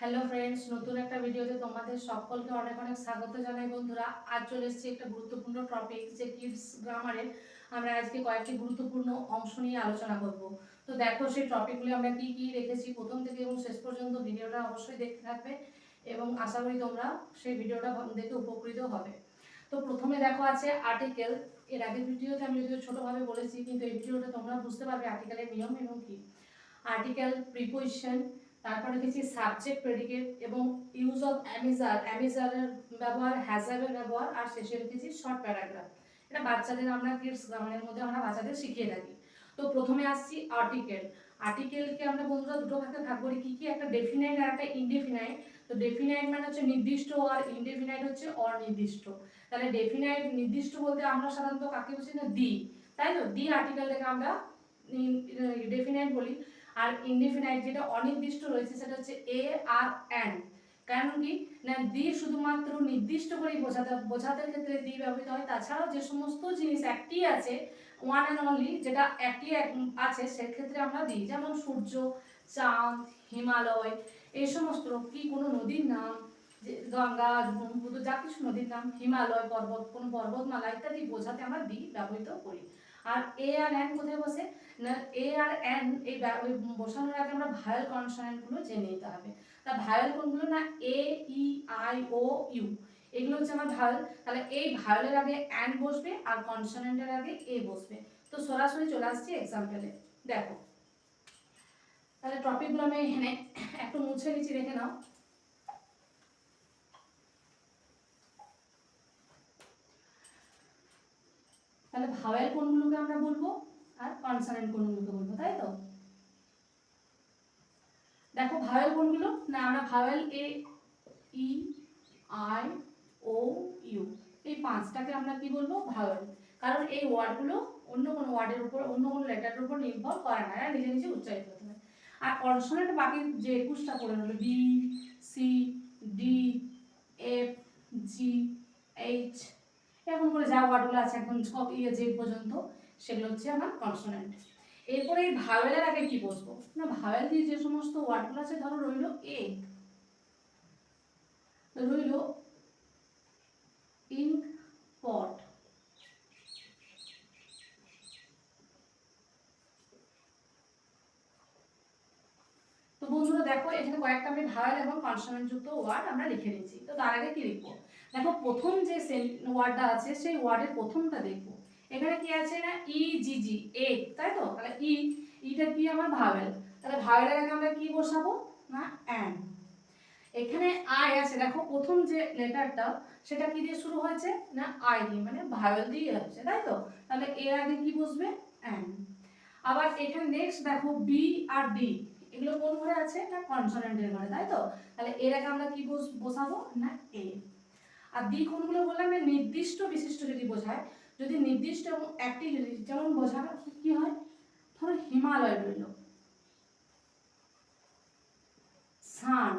Hello friends নতুন একটা ভিডিওতে তোমাদের সকলকে অনেক অনেক স্বাগত জানাই বন্ধুরা। আজ চলে এসেছি একটা গুরুত্বপূর্ণ টপিক যে কিডস গ্রামারের আমরা আজকে কয়েকটি গুরুত্বপূর্ণ অংশ নিয়ে আলোচনা করব। তো দেখো সেই টপিকগুলি আমরা কি কি রেখেছি প্রথম থেকে এবং শেষ পর্যন্ত ভিডিওটা অবশ্যই দেখতে থাকবে এবং আশা করি তোমরা সেই ভিডিওটা দেখে উপকৃত হবে। তো প্রথমে দেখো আছে আর্টিকেল এর আগের ভিডিওতে আমি যদিও ছোটোভাবে বলেছি, কিন্তু এই ভিডিওটা তোমরা বুঝতে পারবে আর্টিকেলের নিয়ম এবং কি। আর্টিকেল প্রিপোজিশন তারপর রেখেছি সাবজেক্ট প্রেডিকেট এবং use of am is are অ্যামিজারের ব্যবহার হ্যাজারের ব্যবহার, আর শেষে রেখেছি শর্ট প্যারাগ্রাফ এটা বাচ্চাদের আমরা কিডস গ্রামারের মধ্যে আমরা বাচ্চাদের শিখিয়ে থাকি। তো প্রথমে আসছি আর্টিকেল আর্টিকেলকে আমরা বন্ধুরা দুটো ভাগে ভাগ করি। কী কী? একটা ডেফিনাইট আর একটা ইনডেফিনাইট তো ডেফিনাইট মানে হচ্ছে নির্দিষ্ট আর ইনডেফিনাইট হচ্ছে অনির্দিষ্ট। তাহলে ডেফিনাইট নির্দিষ্ট বলতে আমরা সাধারণত কাকে বুঝি না? দি তাই তো? দি আর্টিকেলটাকে আমরা ডেফিনাইট বলি। আর ইনডিফিনাইট যেটা অনির্দিষ্ট রয়েছে সেটা হচ্ছে এ আর অ্যান কারণ কি না দি শুধুমাত্র নির্দিষ্ট করেই বোঝাতে বোঝাতে ক্ষেত্রে দি ব্যবহৃত হয়। তাছাড়াও যে সমস্ত জিনিস একটি আছে ওয়ান অ্যান্ড অনলি যেটা একটি এক- আছে, সেক্ষেত্রে আমরা দিই। যেমন সূর্য, চাঁদ, হিমালয়, এই সমস্ত কি কোনো নদীর নাম? গঙ্গা, ব্রহ্মপুত্র, যা কিছু নদীর নাম, হিমালয়, পর্বত, কোনো পর্বতমালা ইত্যাদি বোঝাতে আমরা দি ব্যবহৃত করি। আর এ আর অ্যান কোথায় বসে? না এ আর এন এই ওই বসানোর আগে আমরা ভায়াল কনসোনেন্টগুলো জেনে নিতে হবে। তা ভায়াল কোনগুলো? না এ ই আই ও ইউ এগুলো হচ্ছে আমার ভায়াল। তাহলে এই ভায়ালের আগে অ্যান বসবে আর কনসোনেন্টের আগে এ বসবে। তো সরাসরি চলে আসছি এক্সাম্পলে দেখো। তাহলে টপিকগুলো আমি এখানে একটু মুছে নিচ্ছি রেখে নাও। তাহলে ভাওয়েল কোনগুলোকে আমরা বলব? আর কনসোনেন্ট কোনগুলোকে বলব, তাই তো? দেখো ভাওয়েল কোনগুলো? না, আমরা vowel A, E, I, O, U, এই পাঁচটাকে আমরা কি বলব? ভাওয়েল কারণ এই ওয়ার্ডগুলো অন্য কোনো ওয়ার্ডের উপর, অন্য কোনো লেটারের উপর নির্ভর করে না। এরা নিজে নিজে উচ্চারিত হতে হয় আর কনসোনেন্ট বাকি যে একুশটা পড়ে হলো B, C, D, F, G, H এরকম করে যা ওয়ার্ডগুলো আছে একদম ছক ইয়ে জেড পর্যন্ত, সেগুলো হচ্ছে আমার কনসোনেন্ট এরপরে এই ভাওয়েলের আগে কি বসবো? না ভাওয়েল দিয়ে যে সমস্ত ওয়ার্ডগুলো আছে, ধরো রইল এ রইল ইঙ্ক পট তো বন্ধুরা দেখো, এখানে কয়েকটা আমি ভাওয়েল এবং কনসোনেন্ট যুক্ত ওয়ার্ড আমরা লিখে নিচ্ছি তো তার আগে কি লিখব? দেখো, প্রথম যে ওয়ার্ডটা আছে, সেই ওয়ার্ডের প্রথমটা দেখব। এখানে কি আছে না? ই, জি জি, এ, তাই তো? তাহলে ই, ইটা কি আমার ভাওয়েল? তাহলে ভাওয়েলের আগে আমরা কি বসাবো? না, অ্যান। এখানে আই আছে, দেখো, প্রথম যে লেটারটা, সেটা কি দিয়ে শুরু হয়েছে? না, আই দিয়ে মানে ভাওয়েল দিয়ে হচ্ছে, তাই তো? তাহলে এর আগে কি বসবে? অ্যান। আবার এখানে নেক্সট দেখো বি আর ডি এগুলো কোন ঘরে আছে? না কনসোনেন্টের ঘরে, তাই তো? তাহলে এর আগে আমরা কি বস- বসাবো? না, এ। আর দি কোনগুলো বললাম? না নির্দিষ্ট বিশিষ্ট যদি বোঝায়, যদি নির্দিষ্ট এবং একটি যদি যেমন বোঝানো কি হয়? ধরো হিমালয় রইল সান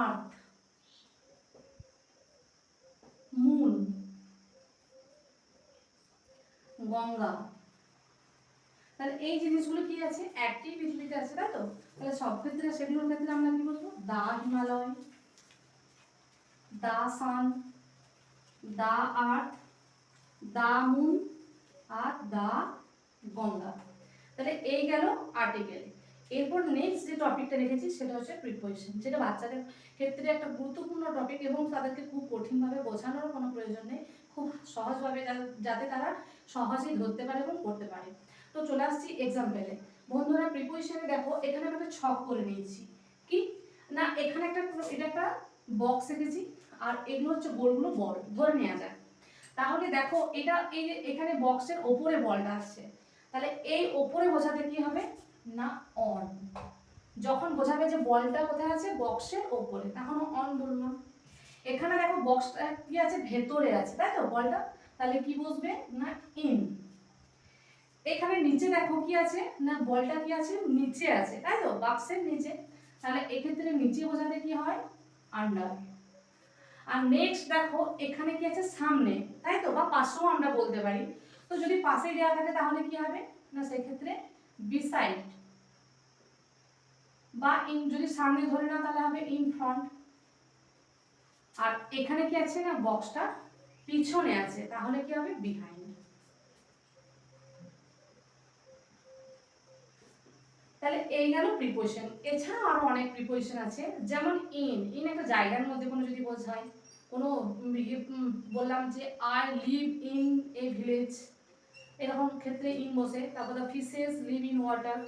আর্থ মুন গঙ্গা। তাহলে এই জিনিসগুলো কি আছে? একটি পৃথিবীতে আছে, তাই তো? তাহলে সব ক্ষেত্রে সেগুলোর ক্ষেত্রে আমরা কি বলব? The Himalaya. The sun, the earth the moon R the Ganga. তাহলে এই গেল আর্টিকেল এরপর নেক্সট যে টপিকটা রেখেছি, সেটা হচ্ছে প্রিপোজিশন যেটা বাচ্চাদের ক্ষেত্রে একটা গুরুত্বপূর্ণ টপিক এবং তাদেরকে খুব কঠিনভাবে বোঝানোর কোনো প্রয়োজন নেই। খুব সহজভাবে যাতে তারা সহজেই ধরতে পারে এবং করতে পারে। তো চলে আসছি এক্সাম্পলে বন্ধুরা প্রিপোজিশনে দেখো, এখানে আমি একটা ছক করে নিয়েছি। কি? না, এখানে একটা এটা একটা বক্স রেখেছি। আর এগুলো হচ্ছে গোলগুলো বল, ধরে নেওয়া যায় তাহলে দেখো, এটা এই যে এখানে বক্সের ওপরে বলটা আসছে তাহলে এই ওপরে বোঝাতে কি হবে? না অন যখন বোঝাবে যে বলটা কোথায় আছে? বক্সের ওপরে। তখন অন বললাম এখানে দেখো বক্সটা কি আছে? ভেতরে আছে, তাই তো বলটা? তাহলে কি বসবে? না ইন এখানে নিচে দেখো কি আছে? না, বলটা কি আছে? নিচে আছে, তাই তো? বাক্সের নিচে। তাহলে এক্ষেত্রে নিচে বোঝাতে কি হয়? আন্ডার আর নেক্সট দেখো, এখানে কি আছে? সামনে, তাই তো? বা পাশেও আমরা বলতে পারি। তো যদি পাশেই দেওয়া থাকে, তাহলে কি হবে? না, সেক্ষেত্রে বিসাইড বা ইন যদি সামনে ধরে না তাহলে হবে ইন ফ্রন্ট আর এখানে কি আছে না? বক্সটা পিছনে আছে। তাহলে কি হবে? বিহাইন্ড তাহলে এই গেল প্রিপোজিশন এছাড়াও আরও অনেক প্রিপোজিশন আছে। যেমন ইন ইন একটা জায়গার মধ্যে কোনো যদি বোঝায় কোনো বললাম যে I live in a village এরকম ক্ষেত্রে ইন বসে, তারপর the fishes live in water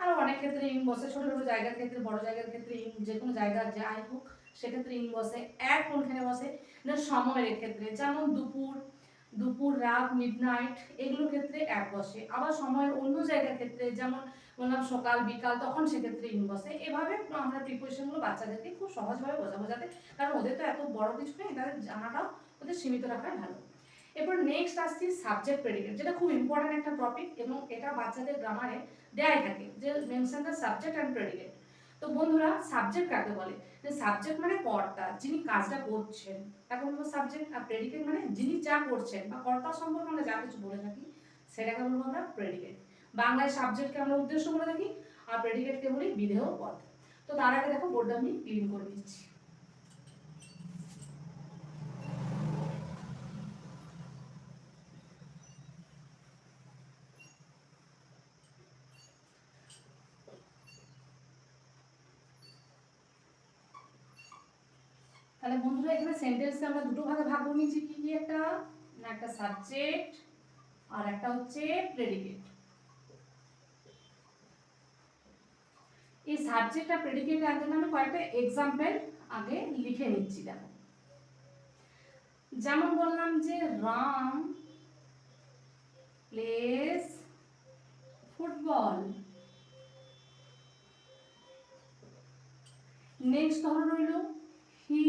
আরও অনেক ক্ষেত্রে ইন বসে, ছোটো ছোটো জায়গার ক্ষেত্রে, বড় জায়গার ক্ষেত্রে ইন যে কোনো জায়গার যাই হোক, সেক্ষেত্রে ইন বসে। এক কোনখানে বসে? না, সময়ের ক্ষেত্রে। যেমন দুপুর দুপুর, রাত মিডনাইট এগুলোর ক্ষেত্রে এক বসে। আবার সময়ের অন্য জায়গার ক্ষেত্রে, যেমন বললাম সকাল, বিকাল, তখন সেক্ষেত্রে ইন বসে এভাবে আমরা প্রিপারেশনগুলো বাচ্চাদেরকে খুব সহজভাবে বোঝাবো যাতে কারণ ওদের তো এত বড় কিছু নেই, তাদের জানাটাও ওদের সীমিত রাখাই ভালো। এরপর নেক্সট আসছি সাবজেক্ট প্রেডিকেট যেটা খুব ইম্পর্টেন্ট একটা টপিক এবং এটা বাচ্চাদের গ্রামারে দেয়াই থাকে, যে mention the subject and predicate তো বন্ধুরা সাবজেক্ট কাকে বলে? যে সাবজেক্ট মানে কর্তা, যিনি কাজটা করছেন। তাকে বলব সাবজেক্ট আর প্রেডিকেট মানে যিনি যা করছেন, বা কর্তা সম্পর্কে আমরা যা কিছু বলে থাকি, সেটাকে বলব আমরা প্রেডিকেট বাংলায় সাবজেক্টকে আমরা উদ্দেশ্য বলে থাকি, আর প্রেডিকেটকে বলি বিধেয় পদ। তো তার আগে দেখো বোর্ডটা আমি ক্লিন করে দিচ্ছি তাহলে বন্ধুরা, এখানে সেন্টেন্সকে আমরা দুটো ভাগে ভাগ নিয়েছি কি কি একটা? না একটা সাবজেক্ট আর একটা হচ্ছে প্রেডিকেট এই সাবজেক্ট আর প্রেডিকেট আগে আমি কয়েকটা এক্সাম্পল আগে লিখে নিচ্ছি, দেখো। যেমন বললাম যে রাম প্লেস ফুটবল নেক্সট ধরো রইল হি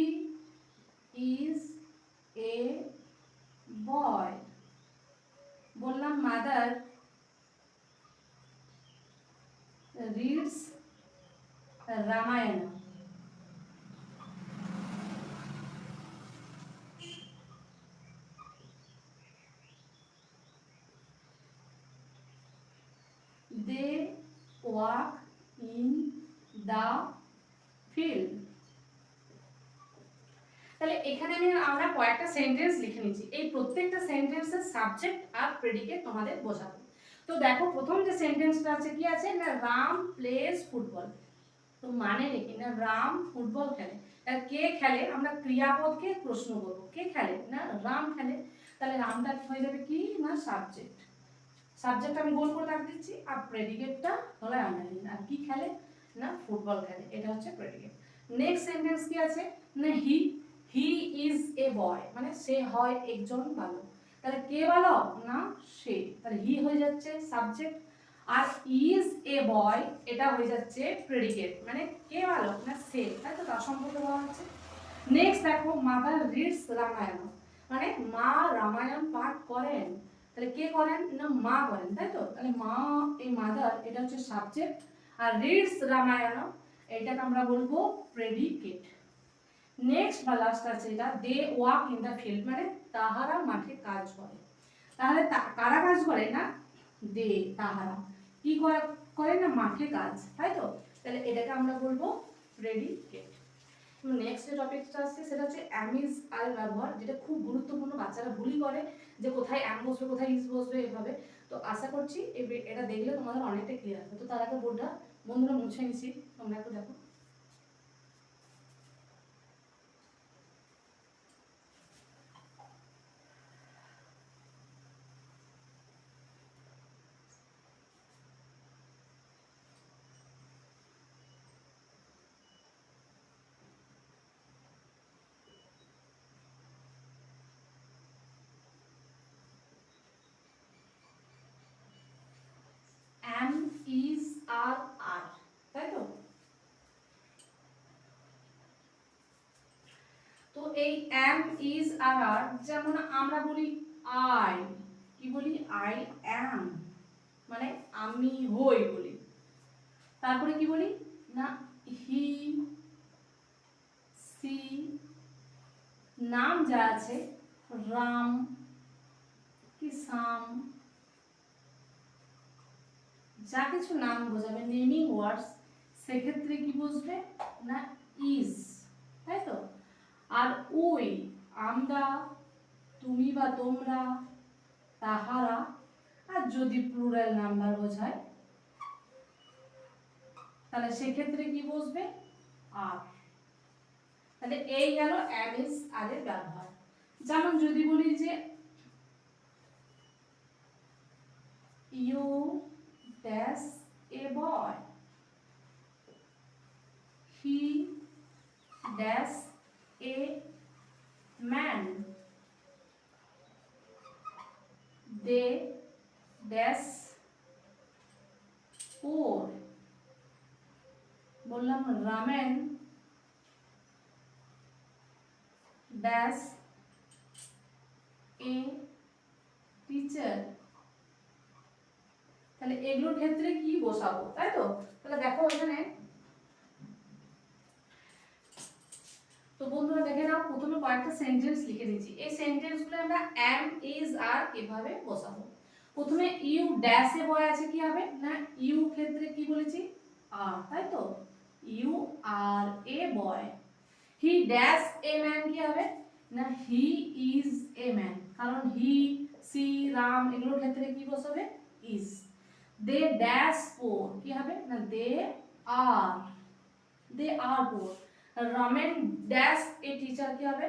ইজ এ বয় বললাম mother reads Ramayana they walk in the field তাহলে এখানে আমি আমরা কয়েকটা সেন্টেন্স লিখে নিচ্ছি। এই প্রত্যেকটা সেন্টেন্সের সাবজেক্ট আর প্রেডিকেট তোমাদের বোঝাবো। তো দেখো, প্রথম যে সেন্টেন্সটা আছে, কি আছে? না, রাম প্লেস ফুটবল তো মানে দেখি না, রাম ফুটবল খেলে। কে খেলে? আমরা ক্রিয়াপদকে প্রশ্ন করব। কে খেলে? না, রাম খেলে। তাহলে রামটা হয়ে যাবে কি? না সাবজেক্ট সাবজেক্ট আমি গোল করে রাখ দিচ্ছি, আর প্রেডিকেটটা হলো আন্ডারলাইন আর কি খেলে? না ফুটবল খেলে। এটা হচ্ছে প্রেডিকেট নেক্সট সেন্টেন্স কি আছে? না হি হি ইজ এ বয় মানে সে হয় একজন বালক তাহলে কে বালক না, সে। তাহলে হি হয়ে যাচ্ছে সাবজেক্ট আর ইজ এ বয় এটা হয়ে যাচ্ছে প্রেডিকেট মানে কে বালক না, সে। তাই তো তার সম্পর্কে বলা হচ্ছে। নেক্সট দেখো, মাদার রিডস রামায়ণ। মানে মা রামায়ণ পাঠ করেন। তাহলে কে করেন? না, মা করেন, তাই তো? তাহলে মা, এই মাদার, এটা হচ্ছে সাবজেক্ট আর রিডস রামায়ণ এটাকে আমরা বলব প্রেডিকেট নেক্সট বা লাস্ট আছে এটা they walk in the field মানে তাহারা মাঠে কাজ করে। তাহলে কারা কাজ করে না? দে তাহারা। কি করে না? মাঠে কাজ, তাই তো? তাহলে এটাকে আমরা বলব প্রেডিকেট নেক্সট যে টপিকটা আসছে সেটা হচ্ছে অ্যামিজ আর ব্যবহার, যেটা খুব গুরুত্বপূর্ণ, বাচ্চারা ভুলই করে যে কোথায় অ্যাম বসবে, কোথায় ইজ বসবে, এভাবে। তো আশা করছি এটা দেখলে তোমাদের অনেকটা ক্লিয়ার হবে। তো তার আগে বোর্ডটা বন্ধুরা মুছে নিছি তোমরা একটু দেখো। অ্যাম ইজ আর আর তাই তো তো এই অ্যাম ইজ আর আর যেমন আমরা বলি আই কি বলি? আই অ্যাম মানে আমি হই বলি। তারপরে কি বলি? না হি সি নাম যা আছে, রাম কি সাম যা কিছু নাম বোঝাবে নেমিং ওয়ার্ডস সেক্ষেত্রে কি বুঝবে? না ইজ তাই তো? আর ওই আমরা, তুমি বা তোমরা, তাহারা, আর যদি প্লুরাল নাম্বার বোঝায়, তাহলে সেক্ষেত্রে কি বসবে? আর। তাহলে এই গেল অ্যাম ইজ আর এর ব্যবহার। যেমন যদি বলি যে, you dash a boy, he dash a man they dash poor বললাম রামেন ড্যাশ এ টিচার তাহলে এগুলোর ক্ষেত্রে কি বসাবো, তাই তো? তাহলে দেখো এখানে। তো বন্ধুরা, দেখে নাও, প্রথমে কয়েকটা সেন্টেন্স লিখে দিচ্ছি। এই সেন্টেন্সগুলো আমরা এম ইজ আর এভাবে বসাবো। প্রথমে ইউ ড্যাশ এ বয় আছে কি হবে? না ইউ ক্ষেত্রে কি বলেছি? আর তাই তো? You are a boy he dash a man কি হবে? না হি ইজ এ ম্যান কারণ হি সি রাম এগুলোর ক্ষেত্রে কি বসাবে ইজ দে ড্যাশ পোর কি হবে? না they are they are poor Ramen dash a teacher কি হবে?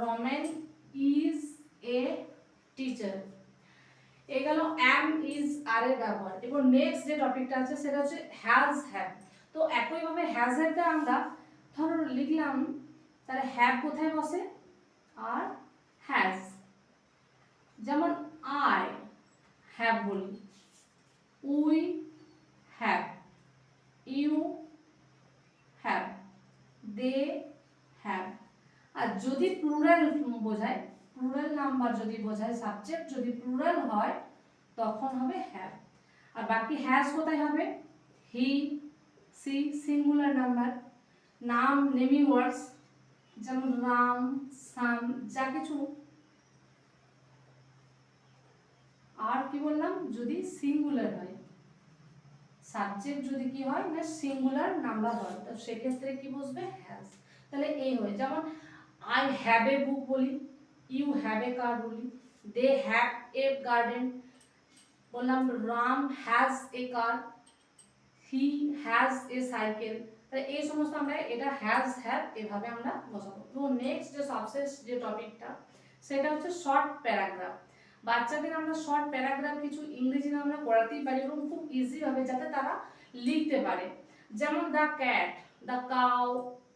রমেন ইজ এ টিচার এ গেল অ্যাম ইজ আর এর ব্যবহার। এবং নেক্সট যে টপিকটা আছে, সেটা হচ্ছে হ্যাজ হ্যাভ তো একইভাবে হ্যাজ হ্যাভটা আমরা ধরো লিখলাম, তাহলে হ্যাভ কোথায় বসে? আর হ্যাজ যেমন আই হ্যাভ বলি। We have you have they have আর যদি প্লুরাল বোঝায় প্লুরাল নাম্বার যদি বোঝায় সাবজেক্ট যদি প্লুরাল হয়, তখন হবে হ্যাভ আর বাকি হ্যাজ কোথায় হবে? হি সি সিঙ্গুলার নাম্বার নাম নেমিং ওয়ার্ডস যেমন রাম, সাম, যা কিছু। আর কি বললাম? যদি সিঙ্গুলার হয়। সাবজেক্ট যদি কি হয়? না সিঙ্গুলার নাম্বার হয়। তো সেক্ষেত্রে কি বসবে? হ্যাজ তাহলে এই হয় যেমন আই হ্যাভ এ বুক বলি ইউ হ্যাভ এ কার বলি। দে হ্যাভ এ গার্ডেন বললাম, Ram has a car he has a cycle তাহলে এই সমস্ত আমরা এটা হ্যাজ হ্যাভ এভাবে আমরা বসাবো। তো নেক্সট যে সবশেষ যে টপিকটা সেটা হচ্ছে শর্ট প্যারাগ্রাফ বাচ্চাদের আমরা শর্ট প্যারাগ্রাফ কিছু ইংরেজি আমরা পড়াতেই পারি এবং খুব ইজি হবে যাতে তারা লিখতে পারে। যেমন the cat the cow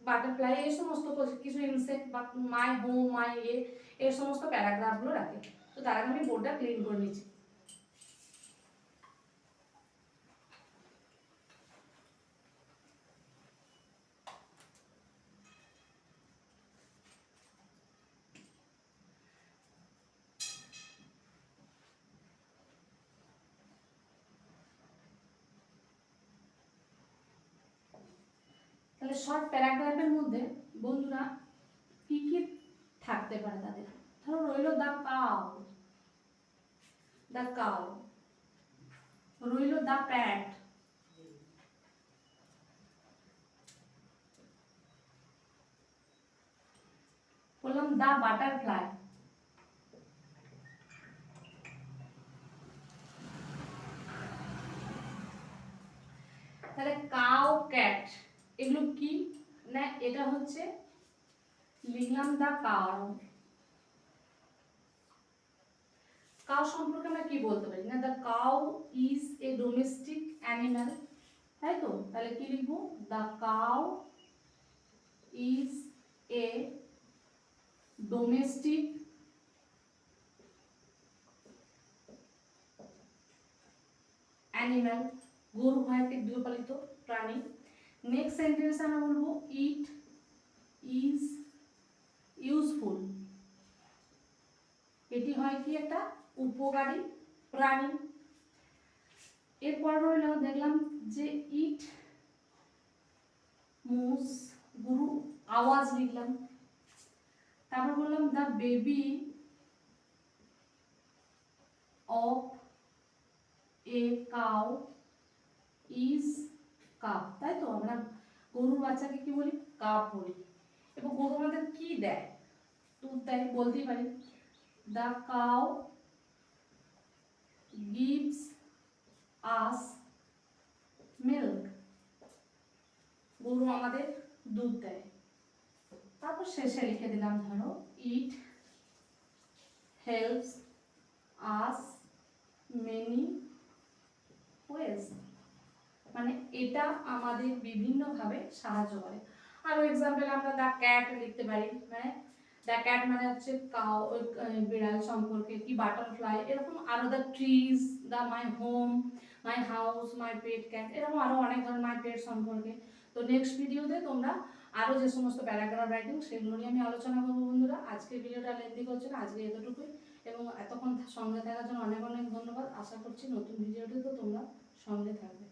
butterfly এই সমস্ত কিছু ইনসেক্ট বা মাই হোম মাই এ, এই সমস্ত প্যারাগ্রাফগুলো রাখে। তো তার আগে আমি বোর্ডটা ক্লিন করে নিচ্ছি। শর্ট প্যারাগ্রাফের মধ্যে বন্ধুরা কি কি থাকতে পারে তাদের? ধরো রইল দা কাউ। The cow. রইল দা প্যাট। বললাম দা বাটারফ্লাই। তাহলে কাউ ক্যাট, এগুলো না, এটা হচ্ছে লিখলাম দা কাউ কাউ সম্পর্কে আমরা কি বলতে পারি? না the cow is a domestic animal তাই তো? তাহলে কি লিখব? The cow is a domestic animal গরু হয় একটি গৃহপালিত প্রাণী। নেক্সট সেন্টেন্স আমরা বলব ইট ইজ ইউজফুল এটি হয় কি একটা? উপকারী প্রাণী। এরপর রইল দেখলাম যে ইট মুস গুরু আওয়াজ লিখলাম। তারপর বললাম the baby of a cow is calf, তাই তো? আমরা গরুর বাচ্চাকে কি বলি? কাপ বলি। এবং গরু আমাদের কি দেয়? দুধ দেয় বলতেই পারি। The cow gives us milk গরু আমাদের দুধ দেয়। তারপর শেষে লিখে দিলাম, ধরো it helps us many ways মানে এটা আমাদের বিভিন্নভাবে সাহায্য করে। আরও এক্সাম্পল আমরা দ্য ক্যাট লিখতে পারি মানে দ্য ক্যাট মানে হচ্ছে কাউ বিড়াল সম্পর্কে কি বাটারফ্লাই এরকম আরও the trees the my home my house my pet cat এরকম আরও অনেক ধরনের মাই পেট সম্পর্কে। তো নেক্সট ভিডিওতে তোমরা আরও যে সমস্ত প্যারাগ্রাফ রাইটিং সেগুলো নিয়ে আমি আলোচনা করব বন্ধুরা। আজকের ভিডিওটা লেন্দি করছে না, আজকে এতটুকুই। এবং এতক্ষণ সঙ্গে থাকার জন্য অনেক অনেক ধন্যবাদ। আশা করছি নতুন ভিডিওতে তো তোমরা সঙ্গে থাকবে।